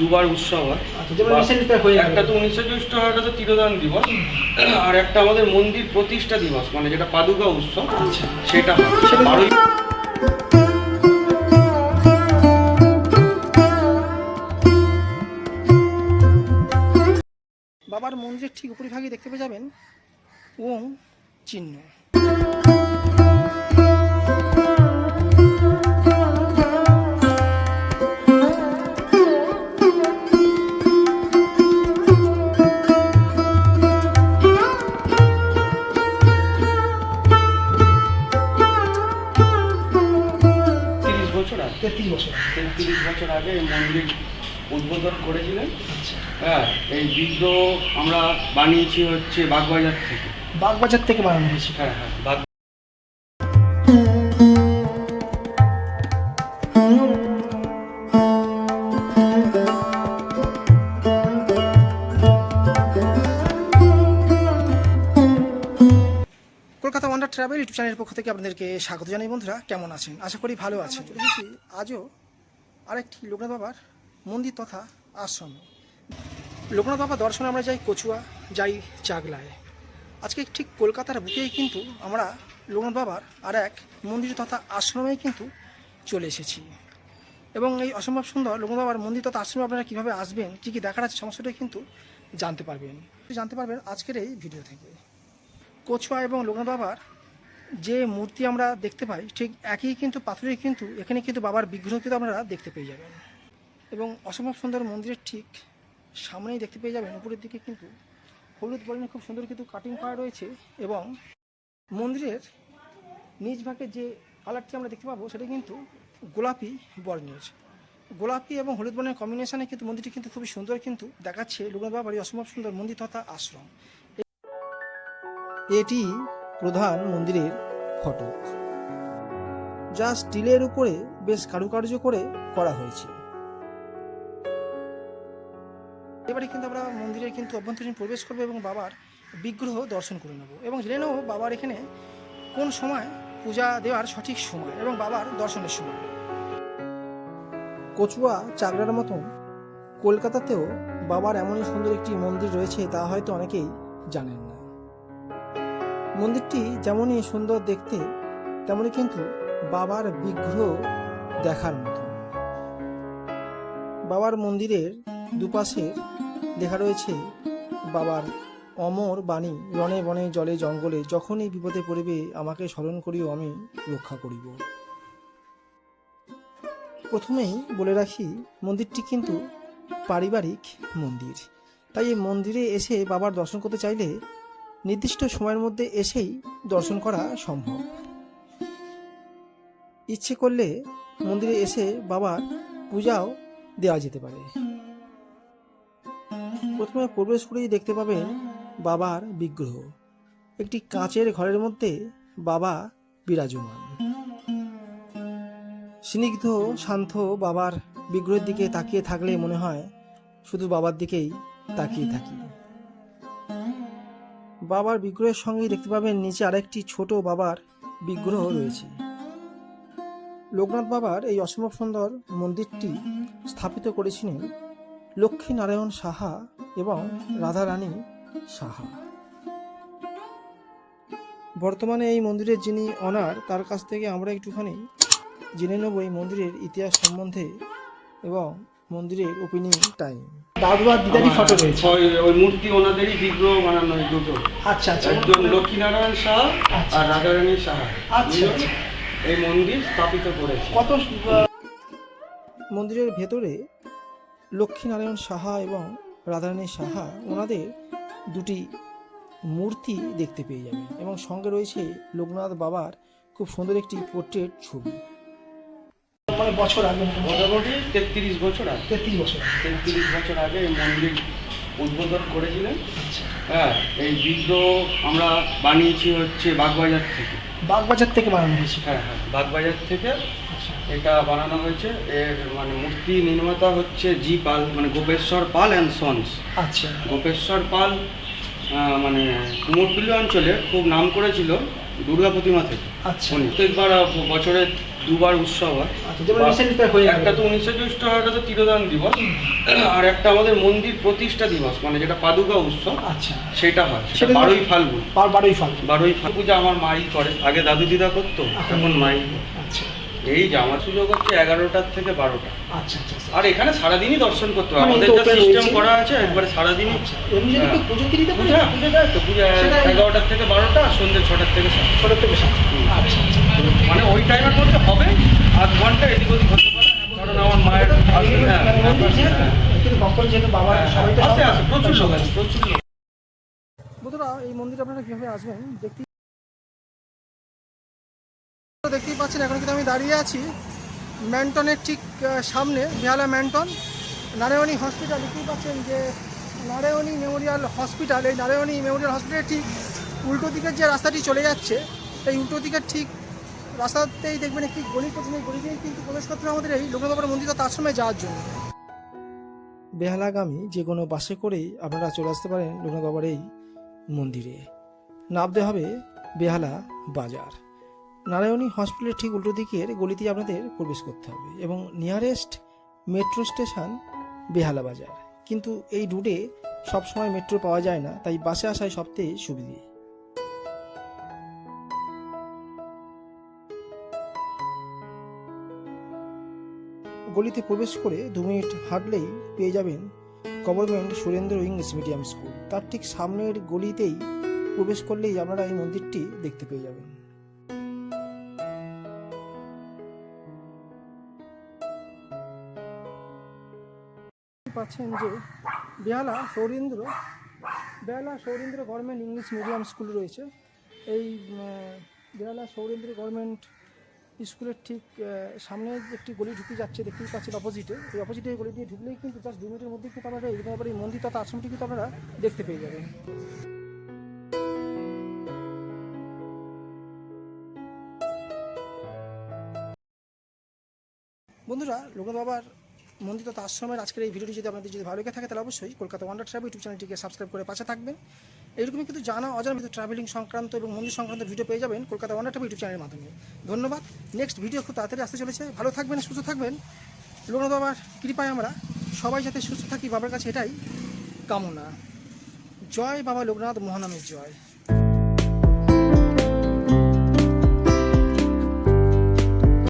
দুবার উৎসব হয়। আচ্ছা হয়ে একটা তো উনিশশো জ্যৈষ্ঠ হয় ওটা তো তিরোদান দিবস। আর একটা আমাদের মন্দির প্রতিষ্ঠা দিবস মানে যেটা পাদুকা উৎসব আচ্ছা। সেটা হয়। বাবার মন্দিরের ঠিক উপরিভাগে দেখতে পেয়ে যাবেন ওম চিহ্ন। তেত্রিশ বছর। তেত্রিশ বছর আগে এই মন্দির উদ্বোধন করেছিলেন। আচ্ছা। হ্যাঁ এই বিগ্রহ আমরা বানিয়েছি হচ্ছে বাগবাজার থেকে। বাগবাজার থেকে বানানো হয়েছে। হ্যাঁ হ্যাঁ কলকাতা ট্রাভেল ইউটিউব চ্যানেলের পক্ষ থেকে আপনাদেরকে স্বাগত জানাই বন্ধুরা। কেমন আছেন? আশা করি ভালো আছেন। এসেছি আজও আরেকটি লোকনাথ বাবার মন্দির তথা আশ্রমে। লোকনাথ বাবা দর্শনে আমরা যাই কচুয়া, যাই চাগলায়। আজকে ঠিক কলকাতার বুকেই কিন্তু আমরা লোকনাথ বাবার আর এক মন্দির তথা আশ্রমেই কিন্তু চলে এসেছি। এবং এই অসম্ভব সুন্দর লোকনাথ বাবার মন্দির তথা আশ্রমে আপনারা কীভাবে আসবেন, কী কী দেখার আছে সমস্তটাই কিন্তু জানতে পারবেন। জানতে পারবেন আজকের এই ভিডিও থেকে। কচুয়া এবং লোকনাথ বাবার যে মূর্তি আমরা দেখতে পাই, ঠিক একই কিন্তু পাথরের কিন্তু এখানে কিন্তু বাবার বিগ্রহ কিন্তু আপনারা দেখতে পেয়ে যাবেন। এবং অসম্ভব সুন্দর মন্দিরের ঠিক সামনেই দেখতে পেয়ে যাবেন, উপরের দিকে কিন্তু হলুদ বর্ণের খুব সুন্দর কিন্তু কাটিং করা রয়েছে এবং মন্দিরের নিচ ভাগে যে কালারটি আমরা দেখতে পাবো, সেটা কিন্তু গোলাপি বর্ণের। গোলাপি এবং হলুদ বর্ণের কম্বিনেশনে কিন্তু মন্দিরটি কিন্তু খুবই সুন্দর কিন্তু দেখাচ্ছে বাবার এই অসম্ভব সুন্দর মন্দির তথা আশ্রম। এটি প্রধান মন্দিরের ফটক যা স্টিলের উপরে বেশ কারুকার্য করে করা হয়েছে। এবারে কিন্তু আমরা মন্দিরের কিন্তু অভ্যন্তরীণ প্রবেশ করব এবং বাবার বিগ্রহ দর্শন করে নেব এবং জেনে নেব বাবার এখানে কোন সময় পূজা দেওয়ার সঠিক সময় এবং বাবার দর্শনের সময়। কচুয়া চাগড়ার মতন কলকাতাতেও বাবার এমনই সুন্দর একটি মন্দির রয়েছে তা হয়তো অনেকেই জানেন না। মন্দিরটি যেমনই সুন্দর দেখতে তেমনই কিন্তু বাবার বিগ্রহ দেখার মতো। বাবার মন্দিরের দুপাশে লেখা রয়েছে, বাবার অমর বাণী রণে বনে জলে জঙ্গলে যখনই বিপদে পড়িবে আমাকে স্মরণ করিও আমি রক্ষা করিব। প্রথমেই বলে রাখি, মন্দিরটি কিন্তু পারিবারিক মন্দির। তাই এই মন্দিরে এসে বাবার দর্শন করতে চাইলে নির্দিষ্ট সময়ের মধ্যে এসেই দর্শন করা সম্ভব। ইচ্ছে করলে মন্দিরে এসে বাবার পূজাও দেওয়া যেতে পারে। প্রথমে প্রবেশ করেই দেখতে পাবেন বাবার বিগ্রহ। একটি কাঁচের ঘরের মধ্যে বাবা বিরাজমান। স্নিগ্ধ, শান্ত বাবার বিগ্রহের দিকে তাকিয়ে থাকলে মনে হয় শুধু বাবার দিকেই তাকিয়ে থাকি। বাবার বিগ্রহের সঙ্গেই দেখতে পাবেন নিচে আরেকটি ছোট বাবার বিগ্রহ রয়েছে। লোকনাথ বাবার এই অসম্ভব সুন্দর মন্দিরটি স্থাপিত করেছিলেন লক্ষ্মী নারায়ণ সাহা এবং রাধারানী সাহা। বর্তমানে এই মন্দিরের যিনি অনার, তার কাছ থেকে আমরা একটুখানি জেনে নেব এই মন্দিরের ইতিহাস সম্বন্ধে এবং মন্দিরের ওপেনিং টাইম দাদু আর দিদারই ফটো রয়েছে। ওই ওই মূর্তি ওনাদেরই বিগ্রহ বানানো এই দুটো। আচ্ছা আচ্ছা। একজন লক্ষ্মীনারায়ণ আচ্ছা। আর রাধারানী সাহা। আচ্ছা, আচ্ছা। এই মন্দির স্থাপিত করেছে। কত মন্দিরের ভেতরে লক্ষ্মীনারায়ণ সাহা এবং রাধারানী সাহা ওনাদের দুটি মূর্তি দেখতে পেয়ে যাবেন। এবং সঙ্গে রয়েছে লোকনাথ বাবার খুব সুন্দর একটি পোর্ট্রেট ছবি। মানে বছর আগে মোটামুটি তেত্রিশ বছর আগে। তেত্রিশ বছর তেত্রিশ বছর আগে এই মন্দির উদ্বোধন করেছিলেন। আচ্ছা। হ্যাঁ এই বিগ্রহ আমরা বানিয়েছি হচ্ছে বাগবাজার থেকে। বাগবাজার থেকে বানানো হয়েছে। হ্যাঁ হ্যাঁ বাগবাজার থেকে আচ্ছা। এটা বানানো হয়েছে। এর মানে মূর্তি নির্মাতা হচ্ছে জি পাল মানে গোপেশ্বর পাল অ্যান্ড সন্স। আচ্ছা। গোপেশ্বর পাল মানে কুমোরটুলি অঞ্চলে খুব নাম করেছিল দুর্গা প্রতিমা থেকে। আচ্ছা। প্রত্যেকবার বছরে দুবার উৎসব হয়। আচ্ছা হয়ে একটা তো উনিশশো জ্যৈষ্ঠ একটা তো তিরোদান দিবস। আর একটা আমাদের মন্দির প্রতিষ্ঠা দিবস মানে যেটা পাদুকা উৎসব আচ্ছা। সেটা হয় সেটা বারোই ফাল্গুন। বারোই ফাল বারোই ফাল্গুন। পূজা আমার মাই করে। আগে দাদু দিদা করতো এখন মাই আচ্ছা। এই যে আমার সুযোগ হচ্ছে এগারোটার থেকে বারোটা। আচ্ছা আচ্ছা আচ্ছা। আর এখানে সারাদিনই দর্শন করতে হবে মানে আমাদের যা সিস্টেম করা আছে একবারে সারাদিনই আচ্ছা। পুজো কি দিতে পূজা তো। পূজা এগারোটার থেকে বারোটা আর সন্ধ্যে ছটার থেকে সাতটা। ছোট থেকে সাত আচ্ছা আচ্ছা। মানে ওই টাইমের মধ্যে হবে আধ ঘণ্টা এদিক ওদিক হতে পারে কারণ আমার মায়ের husband, হ্যাঁ, মানে মন্দির যেহেতু, হ্যাঁ, কিন্তু ভক্ত যেহেতু বাবা হ্যাঁ, সবাই তো আছে সব- আছে প্রচুর লোক আছে প্রচুর লোক। বন্ধুরা এই মন্দিরে আপনারা কীভাবে আসবেন দেখতে দেখতেই পাচ্ছেন এখন কিন্তু আমি দাঁড়িয়ে আছি ম্যান্টনের ঠিক সামনে বেহালা ম্যান্টন নারায়ণী হসপিটাল। দেখতেই পাচ্ছেন যে নারায়ণী মেমোরিয়াল হসপিটাল এই নারায়ণী মেমোরিয়াল হসপিটালের ঠিক উল্টো দিকের যে রাস্তাটি চলে যাচ্ছে এই উল্টো দিকের ঠিক রাস্তাতেই দেখবেন একটি গলি করছেন এই গলিতেই কিন্তু প্রবেশ করতে আমাদের এই লোকনাথবাবার মন্দির আশ্রমে যাওয়ার জন্য। বেহালাগামী যে কোনো বাসে করেই আপনারা চলে আসতে পারেন লোকনাথ বাবার এই মন্দিরে। নামতে হবে বেহালা বাজার। নারায়ণী হসপিটালের ঠিক উল্টো দিকের গলিতে আপনাদের প্রবেশ করতে হবে এবং নিয়ারেস্ট মেট্রো স্টেশন বেহালা বাজার। কিন্তু এই রুটে সবসময় মেট্রো পাওয়া যায় না, তাই বাসে আসায় সবথেকে সুবিধে। গলিতে প্রবেশ করে দু মিনিট হাঁটলেই পেয়ে যাবেন government Surendra English medium school. তার ঠিক সামনের গলিতেই প্রবেশ করলেই আপনারা এই মন্দিরটি দেখতে পেয়ে যাবেন। পাচ্ছেন যে Behala Sourendra Behala Sourendra government English medium school রয়েছে। এই বেহালা সৌরেন্দ্র গভর্নমেন্ট স্কুলের ঠিক সামনে একটি গলি ঢুকে যাচ্ছে, দেখতেই পাচ্ছেন অপোজিটে এই অপোজিটে গলি দিয়ে ঢুকলেই কিন্তু জাস্ট দু মিনিটের মধ্যে কিন্তু আপনারা এই মন্দির তথা আশ্রমটি কিন্তু আপনারা দেখতে পেয়ে যাবেন। বন্ধুরা লোকনাথ বাবার মন্দির তথা আশ্রমের আজকের এই ভিডিওটি যদি আপনাদের যদি ভালো লেগে থাকে, তাহলে অবশ্যই কলকাতা ওয়ান্ডার ট্রাভেল ইউটিউব চ্যানেলটিকে সাবস্ক্রাইব করে পাশে থাকবেন। এইরকমই কিন্তু জানা, অজানা কিন্তু ট্রাভেলিং সংক্রান্ত এবং মন্দির সংক্রান্ত ভিডিও পেয়ে যাবেন কলকাতা ওয়ান ইউটিউব চ্যানেলের মাধ্যমে। ধন্যবাদ। নেক্সট ভিডিও খুব তাড়াতাড়ি আসতে চলেছে। ভালো থাকবেন, সুস্থ থাকবেন। লোকনাথ বাবার কৃপায় আমরা সবাই যাতে সুস্থ থাকি, বাবার কাছে এটাই কামনা। জয় বাবা লোকনাথ, মহানামের জয়।